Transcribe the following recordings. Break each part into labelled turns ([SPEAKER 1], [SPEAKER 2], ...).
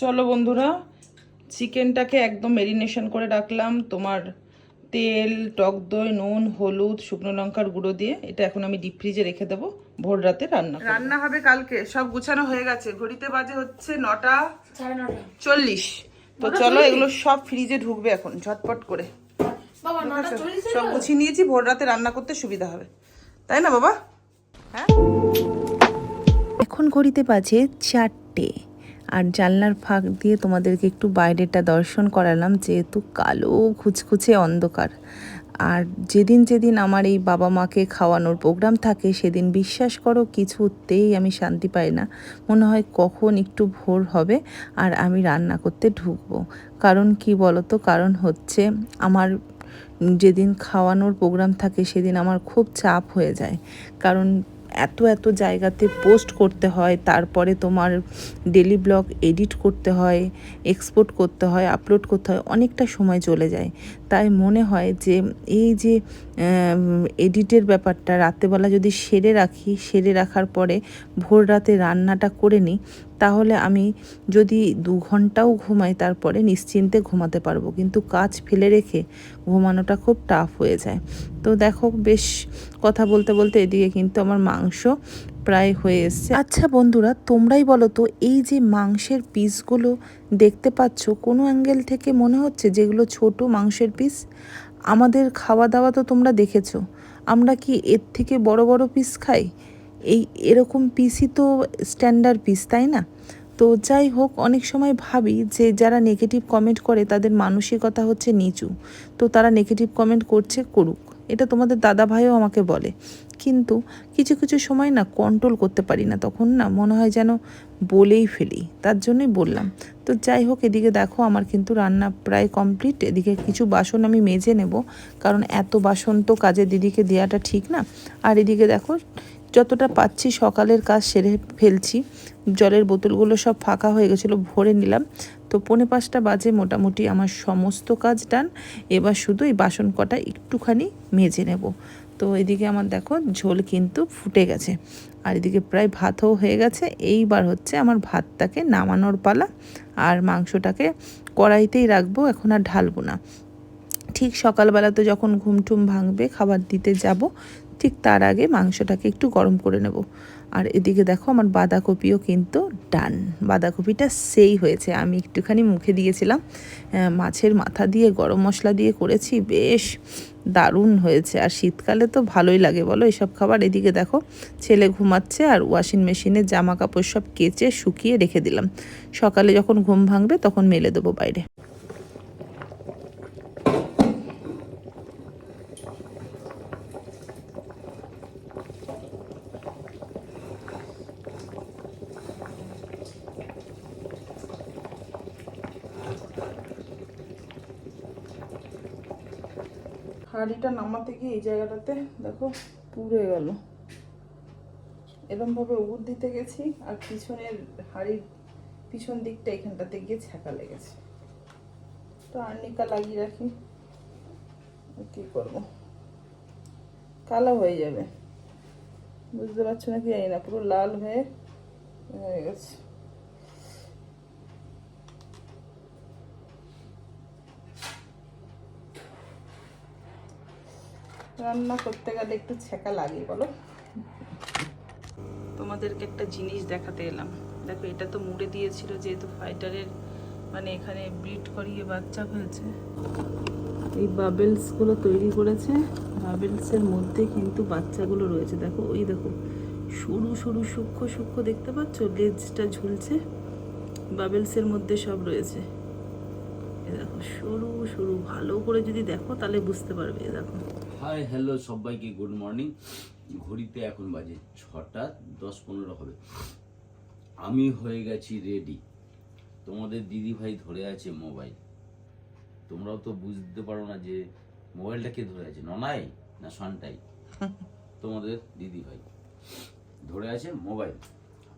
[SPEAKER 1] চলো বন্ধুরা চিকেনটাকে একদম মেরিনেশন করে রাখলাম। তোমার তেল টক দই নুন হলুদ শুকনো লঙ্কার গুঁড়ো দিয়ে এটা এখন আমি ডিপ ফ্রিজে রেখে দেবো। ভোর রাতে রান্না রান্না হবে কালকে সব গুছানো হয়ে গেছে। ঘড়িতে বাজে হচ্ছে নটা চল্লিশ। তো চলো এগুলো সব ফ্রিজে ঢুকবে এখন ঝটপট করে। সব গুছিয়ে নিয়েছি ভোর রাতে রান্না করতে সুবিধা হবে। তাই না বাবা? হ্যাঁ
[SPEAKER 2] এখন ঘড়িতে বাজে চারটে। আর জানলার ফাঁক দিয়ে তোমাদেরকে একটু বাইরেটা দর্শন করালাম, যেহেতু কালো খুচখুচে অন্ধকার। আর যেদিন যেদিন আমার এই বাবা মাকে খাওয়ানোর প্রোগ্রাম থাকে, সেদিন বিশ্বাস করো কিছুতেই আমি শান্তি পাই না। মনে হয় কখন একটু ভোর হবে আর আমি রান্না করতে ঢুকবো। কারণ কি বলতো? কারণ হচ্ছে আমার যেদিন খাওয়ানোর প্রোগ্রাম থাকে, সেদিন আমার খুব চাপ হয়ে যায়। কারণ এত এত জায়গাতে পোস্ট করতে হয়, তারপরে তোমার ডেলি ব্লগ এডিট করতে হয় এক্সপোর্ট করতে হয় আপলোড করতে হয়, অনেকটা সময় চলে যায়। তাই মনে হয় যে এই যে এডিটের ব্যাপারটা, রাত্রেবেলা যদি সেরে রাখি, সেরে রাখার পরে ভোর রাতে রান্নাটা করে নিই, তাহলে আমি যদি দু ঘন্টাও ঘুমাই তারপরে নিশ্চিন্তে ঘুমাতে পারব। কিন্তু কাজ ফেলে রেখে ঘুমানোটা খুব টাফ হয়ে যায়। তো দেখো, বেশ কথা বলতে বলতে এদিকে কিন্তু আমার মাংস প্রায় হয়ে এসছে। আচ্ছা বন্ধুরা, তোমরাই বলো তো, এই যে মাংসের পিসগুলো দেখতে পাচ্ছ, কোনো অ্যাঙ্গেল থেকে মনে হচ্ছে যেগুলো ছোট মাংসের পিস? আমাদের খাওয়া দাওয়া তো তোমরা দেখেছ। আমরা কি এর থেকে বড় বড় পিস খাই? এই এরকম পিসই তো স্ট্যান্ডার্ড পিস তাই না? তো যাই হোক, অনেক সময় ভাবি যে যারা নেগেটিভ কমেন্ট করে, তাদের মানসিকতা হচ্ছে নিচু। তো তারা নেগেটিভ কমেন্ট করছে, করুক। এটা তোমাদের দাদা ভাইও আমাকে বলে। কিন্তু কিছু কিছু সময় না কন্ট্রোল করতে পারি না। তখন না মনে হয় যেন বলেই ফেলি। তার জন্যই বললাম। তো যাই হোক, এদিকে দেখো আমার কিন্তু রান্না প্রায় কমপ্লিট এদিকে কিছু বাসন আমি মেজে নেব। কারণ এত বাসন তো কাজের দিদিকে দেওয়াটা ঠিক না। আর এদিকে দেখো, যতটা পাচ্ছি সকালের কাজ সেরে ফেলছি। জলের বোতলগুলো সব ফাঁকা হয়ে গেছিল, ভরে নিলাম। তো পৌনে পাঁচটা বাজে মোটামুটি আমার সমস্ত কাজ ডান। এবার শুধু এই বাসন কটা একটুখানি মেজে নেব। তো এদিকে আমার দেখো ঝোল কিন্তু ফুটে গেছে। আর এদিকে প্রায় ভাতও হয়ে গেছে। এইবার হচ্ছে আমার ভাতটাকে নামানোর পালা। আর মাংসটাকে কড়াইতেই রাখব, এখন আর ঢালবো না। ঠিক সকালবেলা তো যখন ঘুম টুম ভাঙবে, খাবার দিতে যাব, ঠিক তার আগে মাংসটাকে একটু গরম করে নেব। আর এদিকে দেখো আমার বাঁধাকপিও কিন্তু ডান। বাঁধাকপিটা সেই হয়েছে। আমি একটুখানি মুখে দিয়েছিলাম। মাছের মাথা দিয়ে, গরম মশলা দিয়ে করেছি। বেশ দারুণ হয়েছে। আর শীতকালে তো ভালোই লাগে বলো এসব খাবার। এদিকে দেখো ছেলে ঘুমাচ্ছে আর ওয়াশিং মেশিনে জামা কাপড় সব কেচে শুকিয়ে রেখে দিলাম। সকালে যখন ঘুম ভাঙবে তখন মেলে দেবো বাইরে।
[SPEAKER 1] হাঁড়িটা নামাতে গিয়ে এই জায়গাটাতে, দেখো, পুড়ে গেল। এরমভাবে উগুর দিতে গেছি, আর পিছনের হাড়ির পিছন দিকটা এখানটাতে গিয়ে ছ্যাঁকা লেগেছে। তো আর্নিকা লাগিয়ে রাখি। কি করব? কালো হয়ে যাবে। বুঝতে পারছ না কি জানি না, পুরো লাল হয়ে হয়ে গেছে। রান্না করতে গেলে একটু ছেঁকা লাগে, বলো। তোমাদেরকে একটা জিনিস দেখাতে এলাম। দেখো, এটা তো মুড়ে দিয়েছিল, যেহেতু ফাইটারের মানে এখানে ব্রিড করিয়ে বাচ্চা হয়েছে। এই বাবেলসগুলো তৈরি করেছে। বাবেলসের মধ্যে কিন্তু বাচ্চাগুলো রয়েছে। দেখো, ওই দেখো, সরু সরু সূক্ষ্ম সূক্ষ্ম দেখতে পাচ্ছ? লেজটা ঝুলছে। বাবেলসের মধ্যে সব রয়েছে। এ দেখো, সরু সরু ভালো করে যদি দেখো, তাহলে বুঝতে পারবে দেখো।
[SPEAKER 3] হাই হ্যালো সবাইকে গুড মর্নিং ঘড়িতে এখন বাজে ছটা দশ পনেরো হবে। আমি হয়ে গেছি রেডি তোমাদের দিদি ভাই ধরে আছে মোবাইল তোমরাও তো বুঝতে পারো না যে মোবাইলটা কে ধরে আছে ননাই না সন্টাই? তোমাদের দিদি ভাই ধরে আছে মোবাইল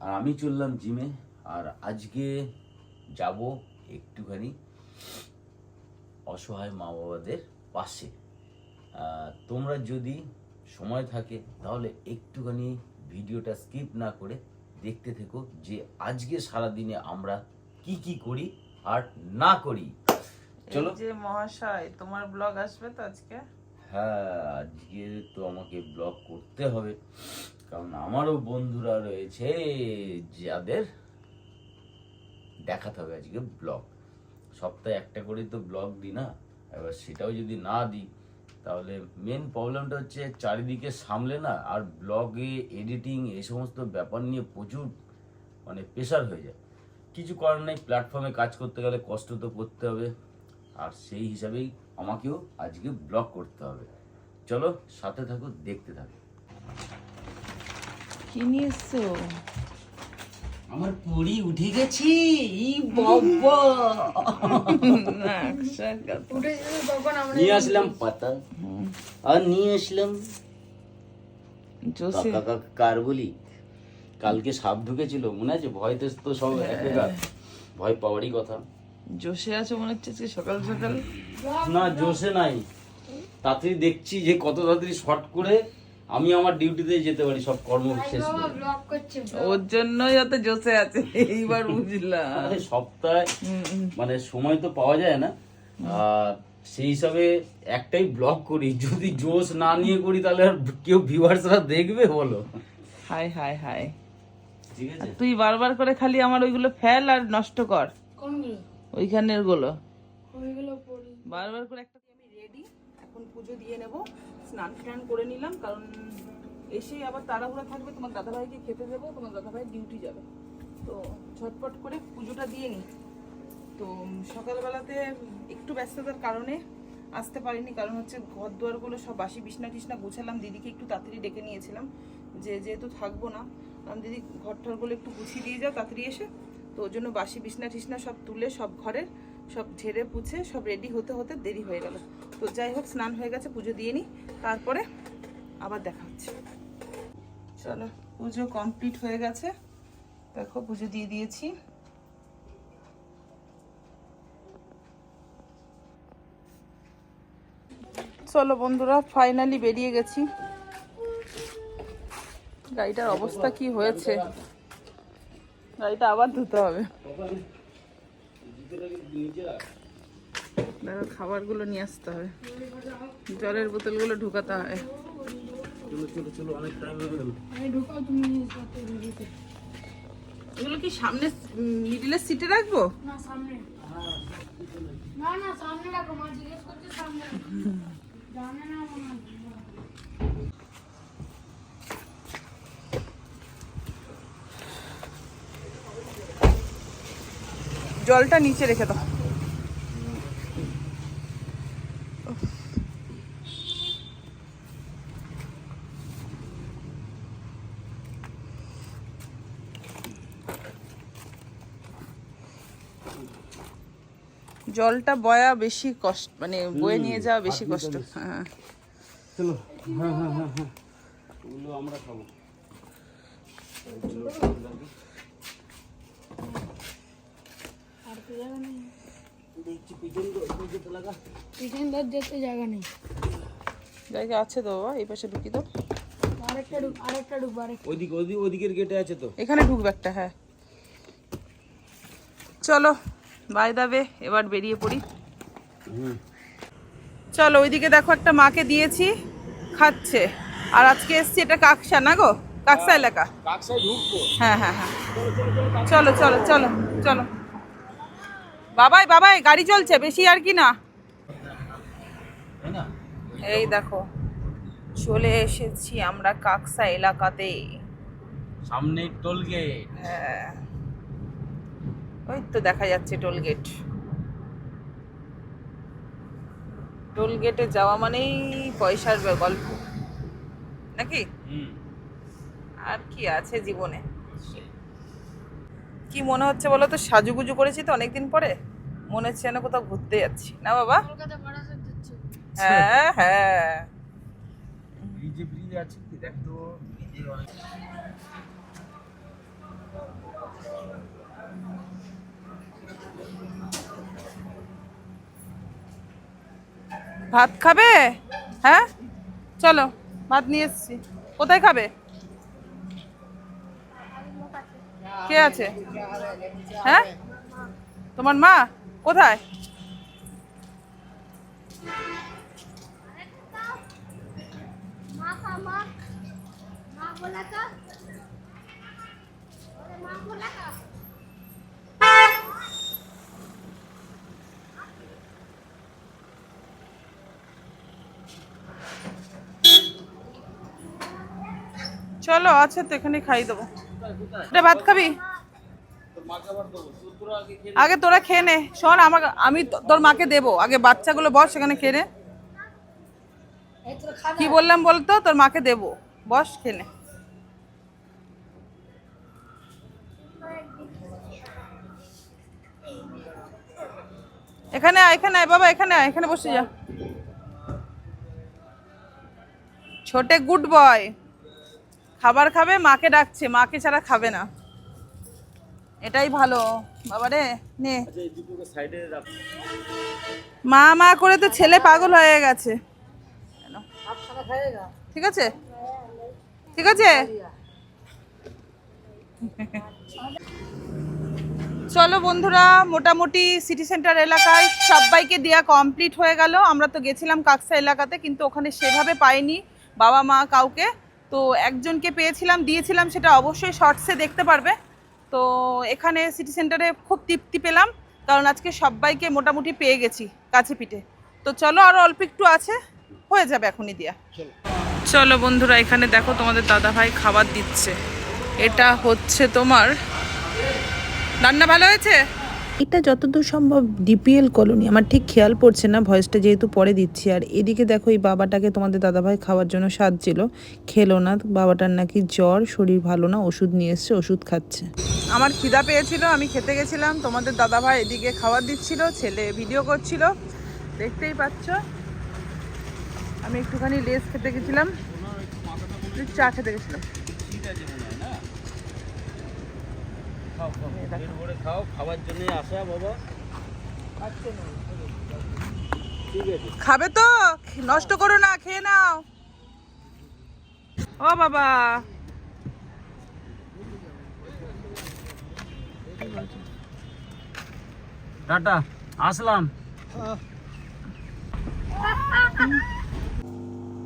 [SPEAKER 3] আর আমি চললাম জিমে আর আজকে যাব একটুখানি অসহায় মা বাবাদের পাশে। তোমরা যদি সময় থাকে তাহলে একটুখানি ভিডিওটা স্কিপ না করে দেখতে থেকো যে আজকে সারা দিনে আমরা কি কি করি আর না করি। চলো।
[SPEAKER 1] যে মহাশয় তোমার ব্লগ আসবে তো আজকে?
[SPEAKER 3] হ্যাঁ আজকে তো আমাকে ব্লগ করতে হবে। কারণ আমারও বন্ধুরা রয়েছে যাদের দেখাতে হবে আজকে ব্লগ সপ্তাহে একটা করে তো ব্লগ দিই না এবার সেটাও যদি না দিই তাহলে মেন প্রবলেমটা হচ্ছে চারিদিকে সামলে না আর ব্লগে এডিটিং এই সমস্ত ব্যাপার নিয়ে প্রচুর মানে প্রেশার হয়ে যায়। কিছু করার নেই প্ল্যাটফর্মে কাজ করতে গেলে কষ্ট তো করতে হবে। আর সেই হিসাবেই আমাকেও আজকে ব্লগ করতে হবে। চলো সাথে থাকো, দেখতে থাকো।
[SPEAKER 1] কি নিয়ে
[SPEAKER 3] আমার পুরি উঠে গেছি ই বাবা। নিয়ে আসলাম পাতা আর নিয়ে আসলাম কার বলি কালকে সাপ ঢুকেছিল মনে আছে? ভয় তো সব একেকার ভয় পাওয়ারই কথা।
[SPEAKER 1] জোসে আছে মনে হচ্ছে আজকে সকাল সকাল?
[SPEAKER 3] না জোশে নাই। তাড়াতাড়ি দেখছি যে কত তাড়াতাড়ি শর্ট করে আমি আমার ডিউটিতে যেতে পারি সব কর্ম শেষ করে।
[SPEAKER 4] করছে
[SPEAKER 1] ওর জন্যই অত জোসে আছে এইবার বুঝলাম।
[SPEAKER 3] আরে সপ্তাহে মানে সময় তো পাওয়া যায় না। আর সেই হিসাবে একটাই ব্লগ করি যদি জোশ না নিয়ে করি তাহলে আর কেউ ভিউয়ার্সরা দেখবে বলো।
[SPEAKER 1] হাই হাই হাই
[SPEAKER 3] ঠিক আছে?
[SPEAKER 1] তুই বারবার করে খালি আমার ওইগুলো ফেল আর নষ্ট কর।
[SPEAKER 4] কোনগুলো?
[SPEAKER 1] ওইখানেরগুলো
[SPEAKER 4] ওইগুলো পড়ি।
[SPEAKER 1] বারবার করে একটা আমি রেডি এখন পুজো দিয়ে নেব। স্নান টান করে নিলাম, কারণ এসেই আবার তাড়াহুড়া থাকবে, তোমার দাদাভাইকে খেতে দেবো, তোমার দাদাভাই ডিউটি যাবে। তো ঝটপট করে পুজোটা দিয়ে নিই। তো সকালবেলাতে একটু ব্যস্ততার কারণে আসতে পারিনি, কারণ হচ্ছে ঘর দুয়ারগুলো সব বাসি বিছনা টিছনা গুছালাম, দিদিকে একটু তাড়াতাড়ি ডেকে নিয়েছিলাম, যে যেহেতু থাকব না, কারণ দিদি ঘর টরগুলো একটু গুছিয়ে দিয়ে যাও তাড়াতাড়ি এসে। তো ওর জন্য বাসি বিছনা টিছনা সব তুলে, সব ঘরের সব ঝেড়ে পুছে, সব রেডি হতে হতে দেরি হয়ে গেল। তো যাই হোক, স্নান হয়ে গেছে, পুজো দিয়ে নিই। তারপরে আবার দেখা হচ্ছে। চলো, পুজো কমপ্লিট হয়ে গেছে। দেখো, পুজো দিয়ে দিয়েছি। চলো বন্ধুরা ফাইনালি বেরিয়ে গেছি। গাড়িটার অবস্থা কি হয়েছে? গাড়িটা আবার ধুতে হবে। খাবারগুলো নিয়ে আসতে হবে। জলের বোতলগুলো ঢুকাতে হয়।
[SPEAKER 4] আমি ঢুকাও তুমি সাথে ঢুকিতে
[SPEAKER 1] এগুলো কি সামনে মিডিলের সিটে রাখব?
[SPEAKER 4] না সামনে। না না সামনে রাখো মা জিজ্ঞেস করছে সামনে রাখো। জানে না।
[SPEAKER 1] জলটা নিচে রেখে দাও। জলটা বয়া বেশি কষ্ট মানে বয়ে নিয়ে যাওয়া বেশি কষ্ট। হ্যাঁ
[SPEAKER 3] চলো হ্যাঁ হ্যাঁ হ্যাঁ হ্যাঁ। ওগুলো আমরা খাব।
[SPEAKER 4] আর তো জায়গা নেই।
[SPEAKER 3] দেখছি পিছন যেতে লাগা
[SPEAKER 4] পিছন ধার যেতে জায়গা নেই।
[SPEAKER 1] জায়গা আছে তো বাবা এই পাশে ঢুকি তো।
[SPEAKER 4] আরেকটা ঢুক আরেকটা ঢুক আরেকটা।
[SPEAKER 3] ওইদিকে ওইদিকে ওইদিকের গেটে আছে তো।
[SPEAKER 1] এখানে ঢুকবে একটা হ্যাঁ। চলো বাই দাবে এবার বেরিয়ে পড়ি। চলো ওইদিকে দেখো একটা মাকে দিয়েছি খাচ্ছে। আর আজকে এসছি এটা কাকসা না গো? কাকসা এলাকা? হ্যাঁ হ্যাঁ হ্যাঁ। চলো চলো চলো চলো। বাবাই বাবাই গাড়ি চলছে বেশি আর কি না?
[SPEAKER 3] না?
[SPEAKER 1] এই দেখো চলে এসেছি আমরা কাকসা এলাকাতে।
[SPEAKER 3] সামনে টোল গেট
[SPEAKER 1] হ্যাঁ। ওই তো দেখা যাচ্ছে টোল গেট টোল গেটে যাওয়া মানেই পয়সার গল্প। নাকি? আর কি আছে জীবনে? কি মনে হচ্ছে বলো তো? সাজুগুজু করেছি তো অনেকদিন পরে। মনে হচ্ছে যেন কোথাও ঘুরতে যাচ্ছি। না বাবা? হ্যাঁ হ্যাঁ।
[SPEAKER 3] ব্রিজে ব্রিজে আছে কি দেখ তো ব্রিজে অনেক
[SPEAKER 1] ভাত খাবে? হ্যাঁ? চলো, ভাত নিয়ে এসছি। কোথায় খাবে? কে আছে? হ্যাঁ? তোমার মা? কোথায়?
[SPEAKER 4] মা
[SPEAKER 1] চলো, আছে তো এখানে খাই দেবো। এটা ভাত খাবি? আগে তোরা খেয়ে নে। শোন আমার আমি তোর মাকে দেবো। আগে বাচ্চাগুলো বস, সেখানে খেয়ে কি বললাম বলতো? তোর মাকে দেবো। বস, খেয়ে এখানে আয় এখানে আয়, বাবা, এখানে আয়, এখানে বসে যা। ছোটে গুড বয়। খাবার খাবে মাকে ডাকছে মাকে ছাড়া খাবে না। এটাই ভালো। বাবারে নে। মা মা করে তো ছেলে পাগল হয়ে গেছে। ঠিক আছে? ঠিক আছে? চলো বন্ধুরা মোটামুটি সিটি সেন্টার এলাকায় সবাইকে দেওয়া কমপ্লিট হয়ে গেল। আমরা তো গেছিলাম কাকসা এলাকাতে কিন্তু ওখানে সেভাবে পাইনি। বাবা মা কাউকে তো একজনকে পেয়েছিলাম, দিয়েছিলাম, সেটা অবশ্যই শর্টসে দেখতে পারবে। তো এখানে সিটি সেন্টারে খুব তৃপ্তি পেলাম, কারণ আজকে সবাইকে মোটামুটি পেয়ে গেছি কাছে পিঠে। তো চলো আরও অল্প একটু আছে, হয়ে যাবে এখনই দিয়া। চলো বন্ধুরা, এখানে দেখো তোমাদের দাদা ভাই খাবার দিচ্ছে। এটা হচ্ছে তোমার রান্না ভালো হয়েছে?
[SPEAKER 2] এটা যতদূর সম্ভব ডিপিএল কলোনি, আমার ঠিক খেয়াল পড়ছে না, ভয়েসটা যেহেতু পরে দিচ্ছি। আর এদিকে দেখো, এই বাবাটাকে তোমাদের দাদাভাই খাওয়ার জন্য সাজছিল, খেলো না, বাবাটার নাকি জ্বর, শরীর ভালো না, ওষুধ নিয়ে এসছে, ওষুধ খাচ্ছে।
[SPEAKER 1] আমার খিদা পেয়েছিল, আমি খেতে গেছিলাম, তোমাদের দাদাভাই এদিকে খাবার দিচ্ছিল, ছেলে ভিডিও করছিল, দেখতেই পাচ্ছ। আমি একটুখানি লেস খেতে গেছিলাম চা খেতে গেছিলাম
[SPEAKER 3] খাও খাবার জন্য আসা বাবা
[SPEAKER 1] খাবে তো নষ্ট করো না খেয়ে নাও। ও বাবা।
[SPEAKER 3] টাটা আসলাম।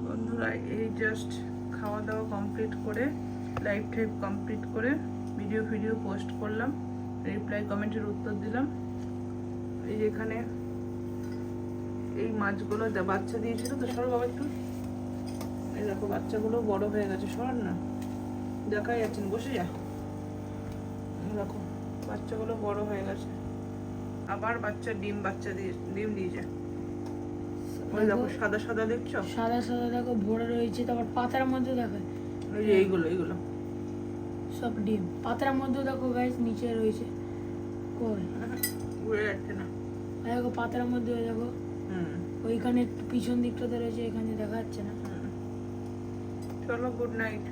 [SPEAKER 1] বন্ধুরা এই জাস্ট খাওয়া দাওয়া কমপ্লিট করে লাইভ টাইপ কমপ্লিট করে ভিডিও ভিডিও পোস্ট করলাম রিপ্লাই কমেন্টের উত্তর দিলাম। এই যে এখানে এই মাছগুলো বাচ্চা দিয়েছিল তো সরো বাবা একটু। এই দেখো বাচ্চাগুলো বড় হয়ে গেছে সর না। দেখাই যাচ্ছেন বসে যা। দেখো বাচ্চাগুলো বড় হয়ে গেছে। আবার বাচ্চা ডিম বাচ্চা দিয়ে ডিম দিয়ে যায়। ওই দেখো সাদা সাদা দেখছ?
[SPEAKER 4] সাদা সাদা দেখো ভরে রয়েছে তারপর পাতার মধ্যে দেখো।
[SPEAKER 1] এইগুলো এইগুলো।
[SPEAKER 4] সব ডিম। পাতার মধ্যে দেখো গাইস নিচে রয়েছে কই
[SPEAKER 1] উড়ে যাচ্ছে না।
[SPEAKER 4] দেখো পাতার মধ্যে দেখো
[SPEAKER 1] হুম।
[SPEAKER 4] ওইখানে পিছন দিকটাতে রয়েছে এখানে দেখা যাচ্ছে না।
[SPEAKER 1] চলো গুড নাইট